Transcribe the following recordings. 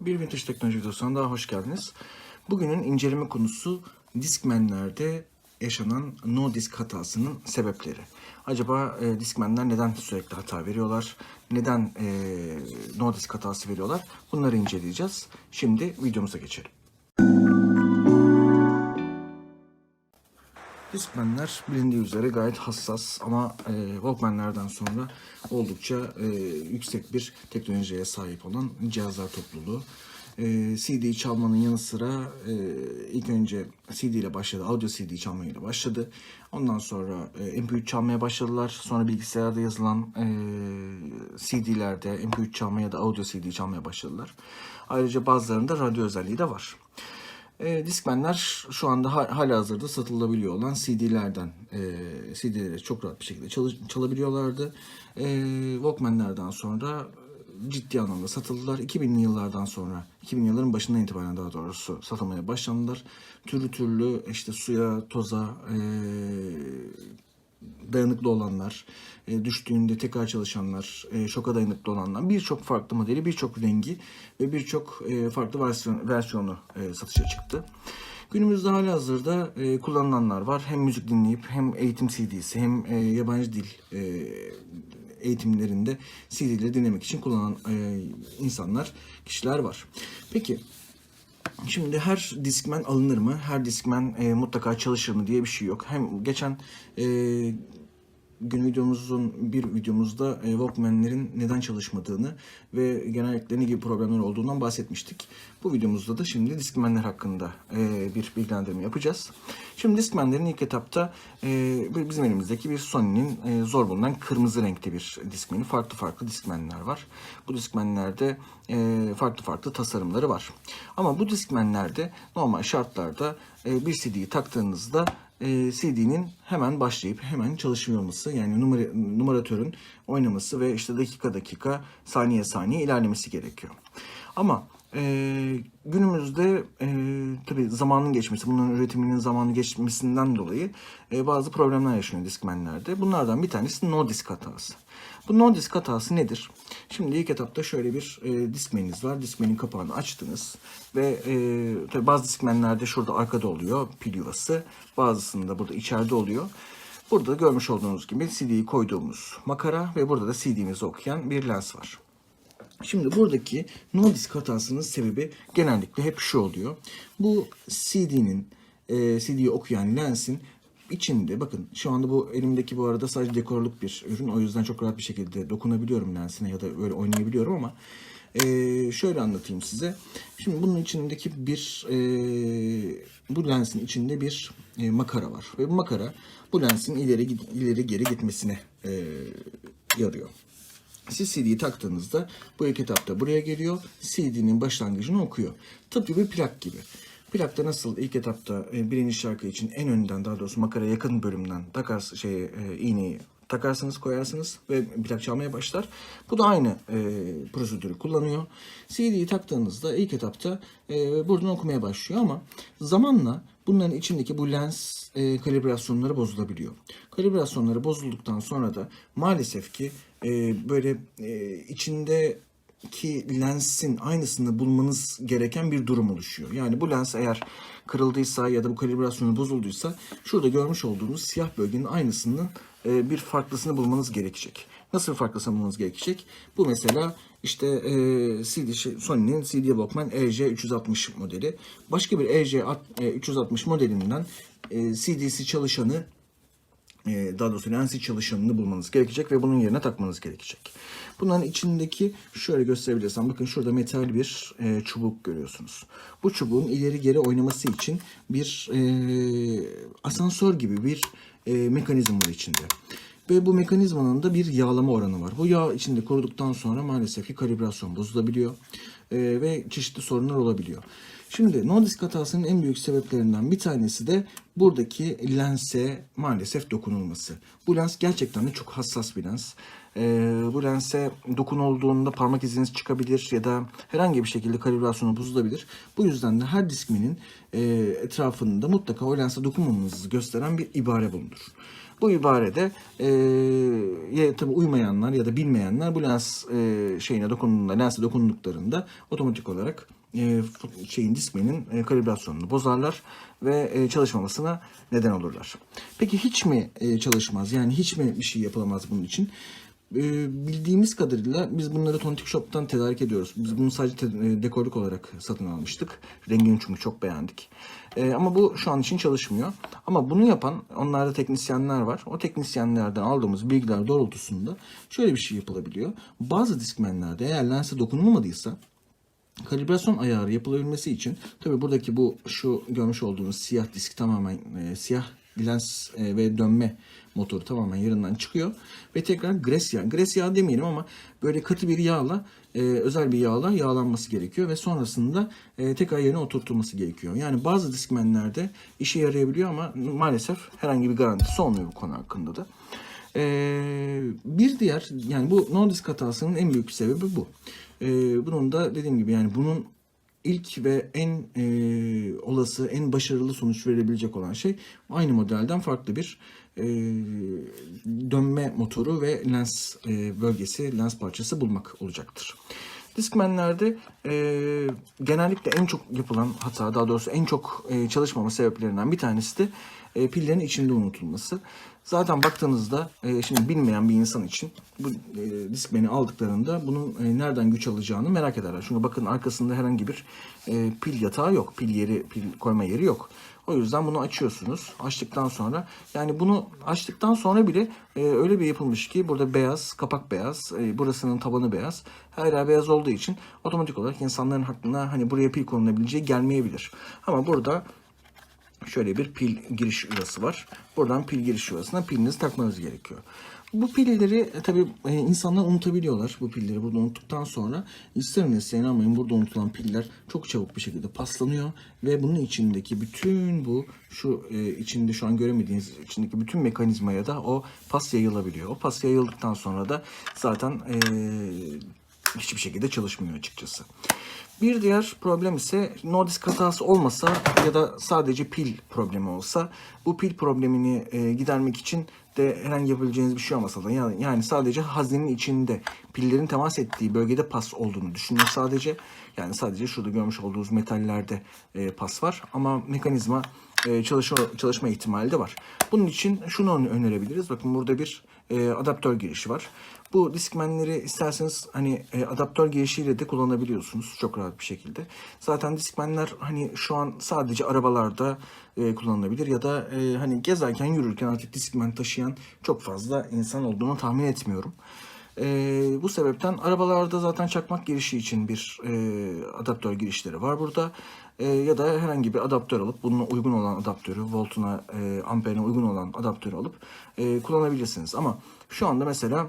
Bir Vintage Teknoloji videosuna daha hoş geldiniz. Bugünün inceleme konusu Discman'lerde yaşanan no disk hatasının sebepleri. Acaba e, Discman'ler neden sürekli hata veriyorlar? Neden e, no disk hatası veriyorlar? Bunları inceleyeceğiz. Şimdi videomuza geçelim. Discman'ler bilindiği üzere gayet hassas ama e, Walkman'lerden sonra oldukça e, yüksek bir teknolojiye sahip olan cihazlar topluluğu. E, CD çalmanın yanı sıra e, ilk önce CD ile başladı, audio CD çalmayla başladı. Ondan sonra e, MP3 çalmaya başladılar. Sonra bilgisayarda yazılan e, CD'lerde MP3 çalmaya ya da audio CD çalmaya başladılar. Ayrıca bazılarında radyo özelliği de var. E, Discman'ler şu anda ha, hala hazırda satılabiliyor olan CD'lerden e, CD'leri çok rahat bir şekilde çalı- çalabiliyorlardı. E, Walkman'lerden sonra ciddi anlamda satıldılar. 2000'li yıllardan sonra, 2000 yılların başından itibaren daha doğrusu satılmaya başlandılar. Türlü türlü işte suya, toza, e, dayanıklı olanlar, e, düştüğünde tekrar çalışanlar, e, şoka dayanıklı olanlar, birçok farklı modeli, birçok rengi ve birçok e, farklı versiyon, versiyonu satışa çıktı. Günümüzde hala hazırda e, kullanılanlar var. Hem müzik dinleyip hem eğitim CD'si hem e, yabancı dil e, eğitimlerinde CD'leri dinlemek için kullanan e, insanlar, kişiler var. Peki Şimdi her Discman alınır mı? Her Discman e, mutlaka çalışır mı diye bir şey yok. Hem geçen e, gün videomuzun bir videomuzda e, Walkman'lerin neden çalışmadığını ve genellikle ne gibi problemler olduğundan bahsetmiştik. Bu videomuzda da şimdi Discman'ler hakkında e, bir bilgilendirme yapacağız. Şimdi Discman'lerin ilk etapta e, bizim elimizdeki bir Sony'nin e, zor bulunan kırmızı renkte bir Discman'i. Farklı farklı Discman'ler var. Bu Discman'lerde e, farklı farklı tasarımları var. Ama bu Discman'lerde normal şartlarda e, bir CD'yi taktığınızda e, CD'nin hemen başlayıp hemen çalışmıyor olması yani numara, numaratörün oynaması ve işte dakika dakika saniye saniye ilerlemesi gerekiyor. Ama e, günümüzde e, tabi zamanın geçmesi, bunların üretiminin zamanı geçmesinden dolayı e, bazı problemler yaşanıyor Discman'lerde. Bunlardan bir tanesi no disk hatası. Bu no disk hatası nedir? Şimdi ilk etapta şöyle bir e, Discman'iniz var. Discman'in kapağını açtınız ve e, tabi bazı Discman'lerde şurada arkada oluyor pil yuvası. Bazısında burada içeride oluyor. Burada görmüş olduğunuz gibi CD'yi koyduğumuz makara ve burada da CD'mizi okuyan bir lens var. Şimdi buradaki no disk hatasının sebebi genellikle hep şu oluyor. Bu CD'nin e, CD'yi okuyan lensin içinde bakın şu anda bu elimdeki bu arada sadece dekorluk bir ürün. O yüzden çok rahat bir şekilde dokunabiliyorum lensine ya da böyle oynayabiliyorum ama e, şöyle anlatayım size. Şimdi bunun içindeki bir e, bu lensin içinde bir e, makara var ve bu makara bu lensin ileri ileri geri gitmesine e, yarıyor. Siz CD'yi taktığınızda bu ilk etapta buraya geliyor. CD'nin başlangıcını okuyor. Tıpkı bir plak gibi. Plakta nasıl ilk etapta e, birinci şarkı için en önden daha doğrusu makara yakın bölümden takar şey e, iğneyi takarsınız koyarsınız ve plak çalmaya başlar. Bu da aynı e, prosedürü kullanıyor. CD'yi taktığınızda ilk etapta e, buradan okumaya başlıyor ama zamanla bunların içindeki bu lens e, kalibrasyonları bozulabiliyor. Kalibrasyonları bozulduktan sonra da maalesef ki e, böyle e, içinde ki lensin aynısını bulmanız gereken bir durum oluşuyor. Yani bu lens eğer kırıldıysa ya da bu kalibrasyonu bozulduysa şurada görmüş olduğunuz siyah bölgenin aynısının e, bir farklısını bulmanız gerekecek. Nasıl farklısını bulmanız gerekecek? Bu mesela işte e, CD, şey, Sony'nin CD Walkman EJ360 modeli. Başka bir EJ360 modelinden e, CD'si çalışanı e, daha doğrusu lensi çalışanını bulmanız gerekecek ve bunun yerine takmanız gerekecek. Bunların içindeki şöyle gösterebilirsem bakın şurada metal bir e, çubuk görüyorsunuz. Bu çubuğun ileri geri oynaması için bir e, asansör gibi bir e, mekanizma var içinde. Ve bu mekanizmanın da bir yağlama oranı var. Bu yağ içinde kuruduktan sonra maalesef ki kalibrasyon bozulabiliyor. E, ve çeşitli sorunlar olabiliyor. Şimdi no disk hatasının en büyük sebeplerinden bir tanesi de buradaki lense maalesef dokunulması. Bu lens gerçekten de çok hassas bir lens. Ee, bu lense dokunulduğunda parmak iziniz çıkabilir ya da herhangi bir şekilde kalibrasyonu bozulabilir. Bu yüzden de her diskmenin e, etrafında mutlaka o lense dokunmamanızı gösteren bir ibare bulunur. Bu ibarede e, ya tabi uymayanlar ya da bilmeyenler bu lens e, şeyine dokunduğunda, lense dokunduklarında otomatik olarak e, şeyin diskmenin e, kalibrasyonunu bozarlar ve e, çalışmamasına neden olurlar. Peki hiç mi çalışmaz? Yani hiç mi bir şey yapılamaz bunun için? Bildiğimiz kadarıyla biz bunları Tontik Shop'tan tedarik ediyoruz. Biz bunu sadece te- dekorluk olarak satın almıştık. Rengini çünkü çok beğendik. Ama bu şu an için çalışmıyor. Ama bunu yapan onlarda teknisyenler var. O teknisyenlerden aldığımız bilgiler doğrultusunda şöyle bir şey yapılabiliyor. Bazı diskmenlerde eğer lense dokunulmadıysa kalibrasyon ayarı yapılabilmesi için tabi buradaki bu şu görmüş olduğunuz siyah disk tamamen e, siyah lens e, ve dönme motoru tamamen yerinden çıkıyor ve tekrar gres yağı, gres yağı demeyelim ama böyle katı bir yağla e, özel bir yağla yağlanması gerekiyor ve sonrasında e, tekrar yerine oturtulması gerekiyor. Yani bazı diskmenlerde işe yarayabiliyor ama maalesef herhangi bir garantisi olmuyor bu konu hakkında da. Ee, bir diğer yani bu no disk hatasının en büyük sebebi bu. Ee, bunun da dediğim gibi yani bunun ilk ve en e, olası, en başarılı sonuç verebilecek olan şey aynı modelden farklı bir e, dönme motoru ve lens e, bölgesi, lens parçası bulmak olacaktır. Discman'lerde e, genellikle en çok yapılan hata, daha doğrusu en çok e, çalışmama sebeplerinden bir tanesi de e, pillerin içinde unutulması. Zaten baktığınızda e, şimdi bilmeyen bir insan için bu e, Discman'i aldıklarında bunun e, nereden güç alacağını merak ederler. Çünkü bakın arkasında herhangi bir e, pil yatağı yok, pil yeri, pil koyma yeri yok. O yüzden bunu açıyorsunuz. Açtıktan sonra yani bunu açtıktan sonra bile e, öyle bir yapılmış ki burada beyaz, kapak beyaz, e, burasının tabanı beyaz. Her yer beyaz olduğu için otomatik olarak insanların aklına hani buraya pil konulabileceği gelmeyebilir. Ama burada şöyle bir pil giriş yuvası var. Buradan pil giriş yuvasına pilinizi takmanız gerekiyor. Bu pilleri e, tabii e, insanlar unutabiliyorlar bu pilleri burada unuttuktan sonra isterin isteyin inanmayın burada unutulan piller çok çabuk bir şekilde paslanıyor ve bunun içindeki bütün bu şu e, içinde şu an göremediğiniz içindeki bütün mekanizmaya da o pas yayılabiliyor. O pas yayıldıktan sonra da zaten e, hiçbir şekilde çalışmıyor açıkçası. Bir diğer problem ise no disk hatası olmasa ya da sadece pil problemi olsa bu pil problemini e, gidermek için de herhangi yapabileceğiniz bir şey olmasa da yani, yani sadece haznenin içinde pillerin temas ettiği bölgede pas olduğunu düşünün sadece. Yani sadece şurada görmüş olduğunuz metallerde e, pas var ama mekanizma e, çalışma, çalışma ihtimali de var. Bunun için şunu önerebiliriz. Bakın burada bir e, adaptör girişi var. Bu diskmenleri isterseniz hani e, adaptör girişiyle de kullanabiliyorsunuz çok rahat bir şekilde. Zaten diskmenler hani şu an sadece arabalarda e, kullanılabilir ya da e, hani gezerken yürürken artık diskmen taşıyan çok fazla insan olduğunu tahmin etmiyorum. E, bu sebepten arabalarda zaten çakmak girişi için bir e, adaptör girişleri var burada. E, ya da herhangi bir adaptör alıp bunun uygun olan adaptörü, voltuna, e, amperine uygun olan adaptörü alıp e, kullanabilirsiniz. Ama şu anda mesela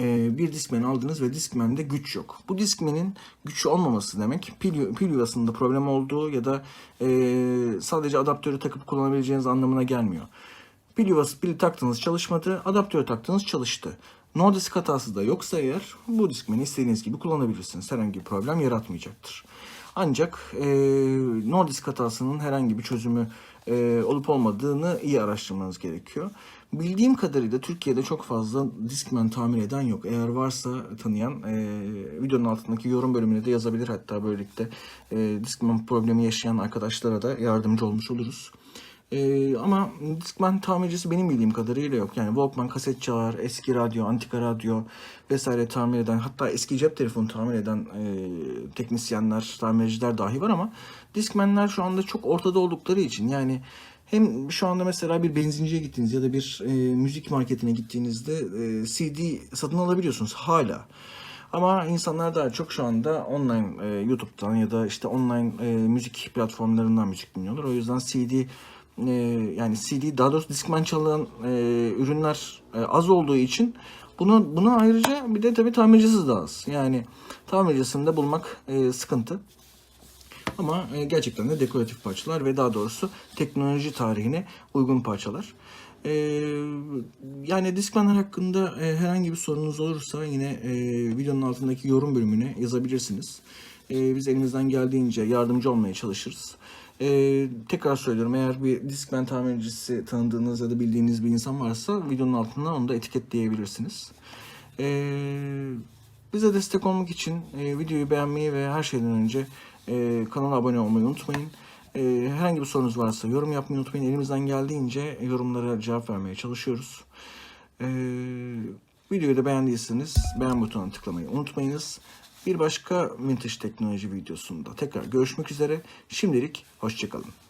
e, bir Discman aldınız ve Discman'de güç yok. Bu Discman'in güçlü olmaması demek pil, pil yuvasında problem olduğu ya da e, sadece adaptörü takıp kullanabileceğiniz anlamına gelmiyor. Pil yuvası pili taktınız çalışmadı, adaptörü taktınız çalıştı. No disk hatası da yoksa eğer bu Discman'i istediğiniz gibi kullanabilirsiniz. Herhangi bir problem yaratmayacaktır. Ancak e, no disk hatasının herhangi bir çözümü e, olup olmadığını iyi araştırmanız gerekiyor. Bildiğim kadarıyla Türkiye'de çok fazla Discman tamir eden yok. Eğer varsa tanıyan e, videonun altındaki yorum bölümüne de yazabilir. Hatta böylelikle e, Discman problemi yaşayan arkadaşlara da yardımcı olmuş oluruz. E, ama Discman tamircisi benim bildiğim kadarıyla yok. Yani Walkman kaset çalar, eski radyo, antika radyo vesaire tamir eden hatta eski cep telefonu tamir eden e, teknisyenler, tamirciler dahi var ama Discman'ler şu anda çok ortada oldukları için yani hem şu anda mesela bir benzinciye gittiğiniz ya da bir e, müzik marketine gittiğinizde e, CD satın alabiliyorsunuz hala. Ama insanlar daha çok şu anda online e, YouTube'dan ya da işte online e, müzik platformlarından müzik dinliyorlar. O yüzden CD e, yani CD daha doğrusu Discman çalınan e, ürünler e, az olduğu için bunu buna ayrıca bir de tabii tamircisi de az. Yani tamircisini de bulmak e, sıkıntı. Ama e, gerçekten de dekoratif parçalar ve daha doğrusu teknoloji tarihine uygun parçalar. E, yani Discman'lar hakkında e, herhangi bir sorunuz olursa yine e, videonun altındaki yorum bölümüne yazabilirsiniz. E, biz elimizden geldiğince yardımcı olmaya çalışırız. E, tekrar söylüyorum eğer bir Discman tamircisi tanıdığınız ya da bildiğiniz bir insan varsa videonun altına onu da etiketleyebilirsiniz. E, bize destek olmak için e, videoyu beğenmeyi ve her şeyden önce e, kanala abone olmayı unutmayın. E, herhangi bir sorunuz varsa yorum yapmayı unutmayın. Elimizden geldiğince yorumlara cevap vermeye çalışıyoruz. E, videoyu da beğendiyseniz beğen butonuna tıklamayı unutmayınız. Bir başka vintage teknoloji videosunda tekrar görüşmek üzere. Şimdilik hoşçakalın.